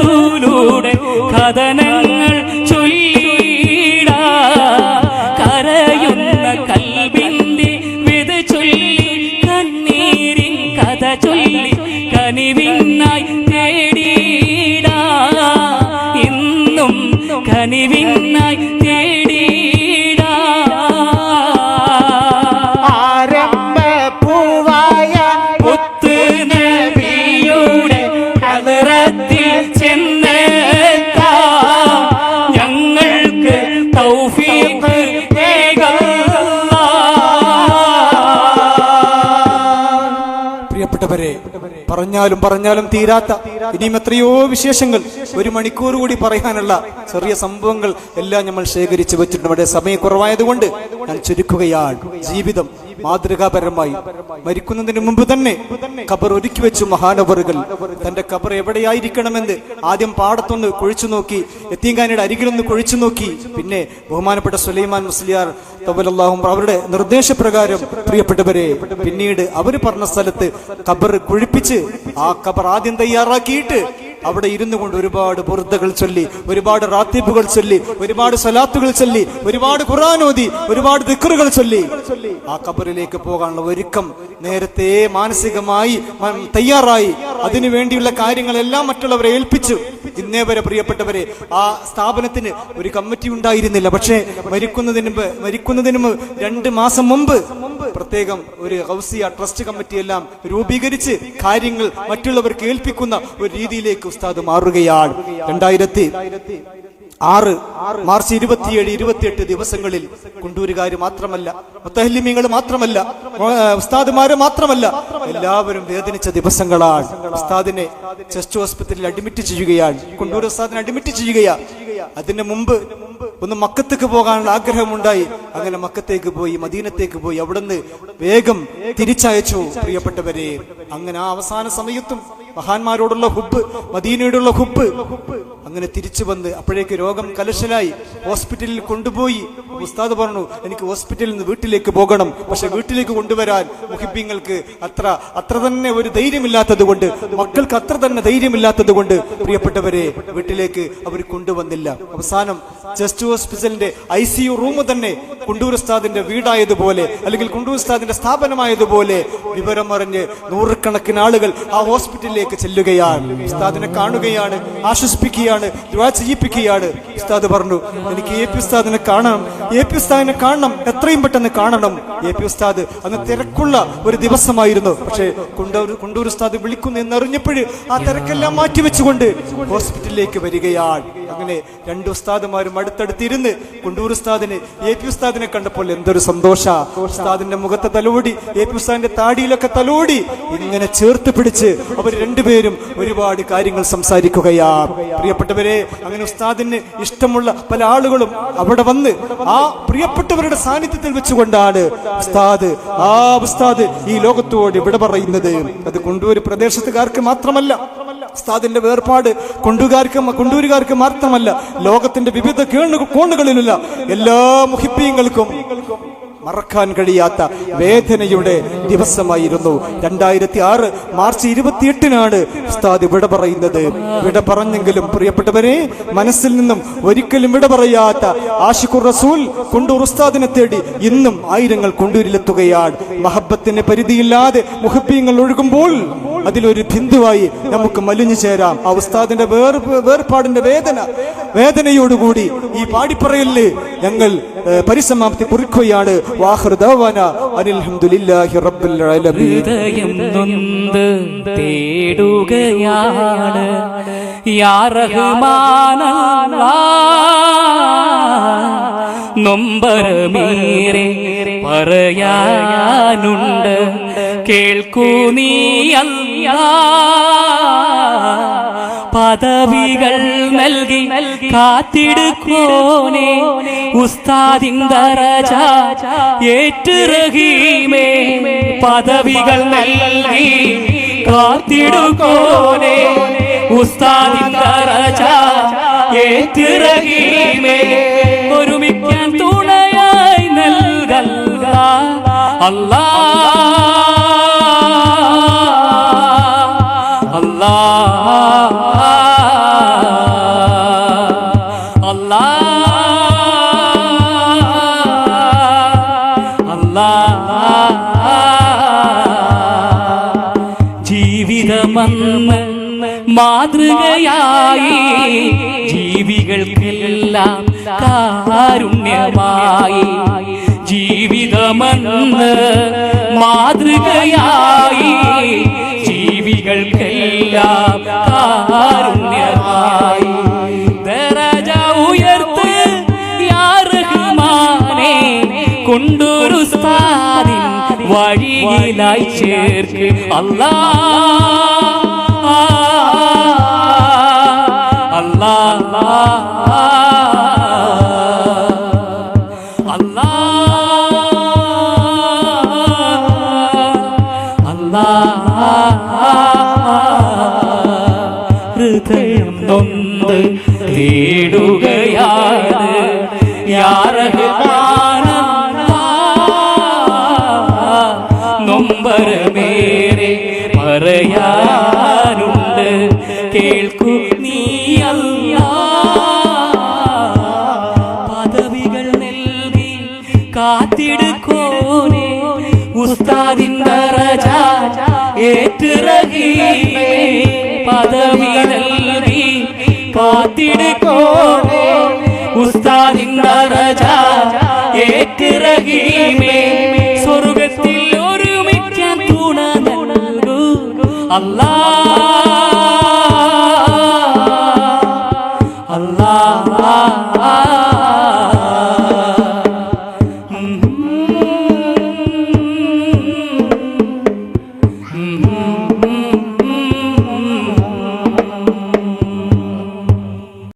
റസൂലൂടെ കഥനങ്ങൾ ചൊല്ലിട. കരയുന്ന കൽബിന്റെ വിത ചൊല്ലി കണ്ണീരിൻ കഥ ചൊല്ലി കനിവിനായി പറഞ്ഞാലും പറഞ്ഞാലും തീരാത്ത. ഇനിയും എത്രയോ വിശേഷങ്ങൾ ഒരു മണിക്കൂർ കൂടി പറയാനുള്ള ചെറിയ സംഭവങ്ങൾ എല്ലാം നമ്മൾ ശേഖരിച്ചു വെച്ചിട്ടുണ്ട്. അവിടെ സമയക്കുറവായതുകൊണ്ട് ഞാൻ ചുരുക്കുകയാണ്. ജീവിതം മാതൃകാപരമായി മരിക്കുന്നതിന് മുമ്പ് തന്നെ ഖബർ ഒരുക്കി വെച്ചു മഹാനവറുകൾ. തന്റെ ഖബർ എവിടെയായിരിക്കണമെന്ന് ആദ്യം പാടത്തൊന്ന് കുഴിച്ചു നോക്കി എത്തീങ്കാനയുടെ അരികിലൊന്ന് കുഴിച്ചു നോക്കി. പിന്നെ ബഹുമാനപ്പെട്ട സുലൈമാൻ മുസ്ലിയാർ തബലല്ലാഹും അവരുടെ നിർദ്ദേശപ്രകാരം പ്രിയപ്പെട്ടവരെ പിന്നീട് അവർ പറഞ്ഞ സ്ഥലത്ത് ഖബർ കുഴിപ്പിച്ച് ആ ഖബർ ആദ്യം തയ്യാറാക്കിയിട്ട് അവിടെ ഇരുന്നു കൊണ്ട് ഒരുപാട് ബുർദകൾ ചൊല്ലി ഒരുപാട് റാത്തിപ്പുകൾ ചൊല്ലി ഒരുപാട് സലാത്തുകൾ ചൊല്ലി ഒരുപാട് ഖുറാനോദി ഒരുപാട് ദിക്കറുകൾ ചൊല്ലി. ആ കബറിലേക്ക് പോകാനുള്ള ഒരുക്കം നേരത്തെ മാനസികമായി തയ്യാറായി. അതിനു വേണ്ടിയുള്ള കാര്യങ്ങളെല്ലാം മറ്റുള്ളവരെ ഏൽപ്പിച്ചു. ഇന്നേ വരെ പ്രിയപ്പെട്ടവരെ ആ സ്ഥാപനത്തിന് ഒരു കമ്മിറ്റി ഉണ്ടായിരുന്നില്ല. പക്ഷേ മരിക്കുന്നതിന് മരിക്കുന്നതിന് രണ്ട് മാസം മുമ്പ് പ്രത്യേകം ഒരു ഹൗസിയ ട്രസ്റ്റ് കമ്മിറ്റി എല്ലാം രൂപീകരിച്ച് കാര്യങ്ങൾ മറ്റുള്ളവർക്ക് ഏൽപ്പിക്കുന്ന ഒരു രീതിയിലേക്ക് ഉസ്താദ് മാറുകയാണ്. രണ്ടായിരത്തി ആറ് മാർച്ച് ഇരുപത്തിയേഴ് ഇരുപത്തിയെട്ട് ദിവസങ്ങളിൽ കുണ്ടൂരുകാർ മാത്രമല്ല മുത്തഹല്ലിമീങ്ങൾ മാത്രമല്ല ഉസ്താദുമാര് മാത്രമല്ല എല്ലാവരും വേദനിച്ച ദിവസങ്ങളാണ്. ഉസ്താദിനെ ചെസ്റ്റ് ഹോസ്പിറ്റലിൽ അഡ്മിറ്റ് ചെയ്യുകയാണ്. കുണ്ടൂർ ഉസ്താദിനെ അഡ്മിറ്റ് ചെയ്യുകയാണ്. അതിന് മുമ്പ് ഒന്ന് മക്കത്തേക്ക് പോകാനുള്ള ആഗ്രഹമുണ്ടായി. അങ്ങനെ മക്കത്തേക്ക് പോയി മദീനത്തേക്ക് പോയി. അവിടുന്ന് വേഗം തിരിച്ചയച്ചു പ്രിയപ്പെട്ടവരെ. അങ്ങനെ ആ അവസാന സമയത്തും മഹാന്മാരോടുള്ള ഹുബ് മദീനയോടുള്ള ഹുബ് അങ്ങനെ തിരിച്ചു വന്ന് അപ്പോഴേക്ക് രോഗം കലശലായി. ഹോസ്പിറ്റലിൽ കൊണ്ടുപോയി. ഉസ്താദ് പറഞ്ഞു എനിക്ക് ഹോസ്പിറ്റലിൽ നിന്ന് വീട്ടിലേക്ക് പോകണം. പക്ഷെ വീട്ടിലേക്ക് കൊണ്ടുവരാൻ മുഹിബിങ്ങൾക്ക് അത്ര അത്ര തന്നെ ഒരു ധൈര്യമില്ലാത്തത് കൊണ്ട് മക്കൾക്ക് അത്ര തന്നെ ധൈര്യമില്ലാത്തത് കൊണ്ട് പ്രിയപ്പെട്ടവരെ വീട്ടിലേക്ക് അവർ കൊണ്ടുവന്നില്ല. അവസാനം ജസ്റ്റ് ഹോസ്പിറ്റലിന്റെ ഐ സി യു റൂം തന്നെ കുണ്ടൂർ ഉസ്താദിന്റെ വീടായതുപോലെ അല്ലെങ്കിൽ കുണ്ടൂർ ഉസ്താദിന്റെ സ്ഥാപനമായതുപോലെ വിവരം അറിഞ്ഞ് നൂറുകണക്കിന് ആളുകൾ ആ ഹോസ്പിറ്റലിലേക്ക് ചെല്ലുകയാണ്. ഉസ്താദിനെ കാണുകയാണ് ആശ്വസിപ്പിക്കുകയാണ് ചെയ്യിപ്പിക്കുകയാണ്. ഉസ്താദ് പറഞ്ഞു എനിക്ക് എ പി ഉസ്താദിനെ കാണണം എ പി ഉസ്താദിനെ കാണണം എത്രയും പെട്ടെന്ന് കാണണം. എ പി ഉസ്താദ് അന്ന് തിരക്കുള്ള ഒരു ദിവസമായിരുന്നു. പക്ഷേ കുണ്ടൂർ കുണ്ടൂർ ഉസ്താദ് വിളിക്കുന്നു എന്നറിഞ്ഞപ്പോഴും ആ തിരക്കെല്ലാം മാറ്റിവെച്ചുകൊണ്ട് ഹോസ്പിറ്റലിലേക്ക് വരികയാണ്. അങ്ങനെ രണ്ട് ഉസ്താദുമാരും അടുത്തടുത്തിരുന്ന് കുണ്ടൂർ ഉസ്താദിനെ എ പി ഉസ്താദിനെ കണ്ടപ്പോൾ എന്തൊരു സന്തോഷ. ഉസ്താദിന്റെ മുഖത്തെ തലോടി എ പി ഉസ്താദിന്റെ താടിയിലൊക്കെ തലോടി ഇങ്ങനെ ചേർത്ത് പിടിച്ച് അവർ രണ്ടുപേരും ഒരുപാട് കാര്യങ്ങൾ സംസാരിക്കുകയാ. പ്രിയപ്പെട്ടവരെ അങ്ങനെ ഉസ്താദിന് ഇഷ്ടമുള്ള പല ആളുകളും അവിടെ വന്ന് ആ പ്രിയപ്പെട്ടവരുടെ സാന്നിധ്യത്തിൽ വെച്ചുകൊണ്ടാണ് ഉസ്താദ് ആ ഉസ്താദ് ഈ ലോകത്തോട് ഇവിടെ പറയുന്നത്. അത് കൊണ്ടൂർ പ്രദേശത്തുകാർക്ക് മാത്രമല്ല ഉസ്താദിന്റെ വേർപാട് കൊണ്ടുകാർക്ക് കൊണ്ടൂരുകാർക്ക് മാത്രമല്ല ലോകത്തിന്റെ വിവിധ കേണു- കോണുകളിലുള്ള എല്ലാ മുഹിപ്പീങ്ങൾക്കും മറക്കാൻ കഴിയാത്ത വേദനയുടെ ദിവസമായിരുന്നു. രണ്ടായിരത്തി ആറ് മാർച്ച് ഇരുപത്തിയെട്ടിനാണ് ഉസ്താദ് വിട പറയുന്നത്. വിട പറഞ്ഞെങ്കിലും പ്രിയപ്പെട്ടവരെ മനസ്സിൽ നിന്നും ഒരിക്കലും വിട പറയാത്ത ആഷിഖുർ റസൂൽ കൊണ്ടൂർ ഉസ്താദിനെ തേടി ഇന്നും ആയിരങ്ങൾ കൊണ്ടൂരിലെത്തുകയാണ്. മഹബത്തിന് പരിധിയില്ലാതെ മുഹബീങ്ങൾ ഒഴുകുമ്പോൾ അതിലൊരു ബിന്ദുവായി നമുക്ക് മലിഞ്ഞു ചേരാം. ആ ഉസ്താദിന്റെ വേർ വേർപാടിന്റെ വേദന വേദനയോടുകൂടി ഈ പാടിപ്പറയലിൽ ഞങ്ങൾ പരിസമാപ്തി കുറിക്കുകയാണ്. വാഹൃദാന അനിൽഹംദുലില്ലാഹി റബ്ബിൽ ആലമീൻ ഹൃദയം നൊന്ത് തേടുകയാണ്. യാ റഹ്മാനല്ലാ. നൊമ്പരമേറെ പറയാനുണ്ട്. കേൾക്കൂ നീ അല്ലാ. പദവികൾ നൽകി കാത്തിടുക്കോനെ. ഉസ്താദിൻ ഏറ്റുറഹീമേ ഏറ്റ് റഹീമേ പദവികൾ നൽകി കാത്തിടുക്കോനെ. ഉസ്താദിൻ ഏറ്റുറഹീമേ ഏറ്റ് റഹീമേ ഒരുമിക്കാൻ തുണയായി നൽകല്ല. അല്ലാ അല്ലാ അല്ലാ ജീവിതമെന്ന് മാതൃകയായി ജീവികൾക്കെല്ലാം കാരുണ്യമായി ജീവിതമെന്ന് മാതൃകയായി ജീവികൾക്കെല്ലാം വഴിയിലായി ചേർക്ക്. അല്ലാ. അല്ലാ. അല്ലാ. അല്ലാ. ഹൃദയം നൊന്ത് തേടുകയാണ്. നൊമ്പരമേറെ പറയാനുണ്ട്. കേൾക്കൂ നീ അല്ലാ. പദവികൾ നൽകി കാത്തിടുക്കോനെ. ഉസ്താദിൻ ദറജ ഏറ്റുറഹീമേ പദവി നൽകി കാത്തിടുക്കോനെ. ഉസ്താദിൻ ദറജ Allah.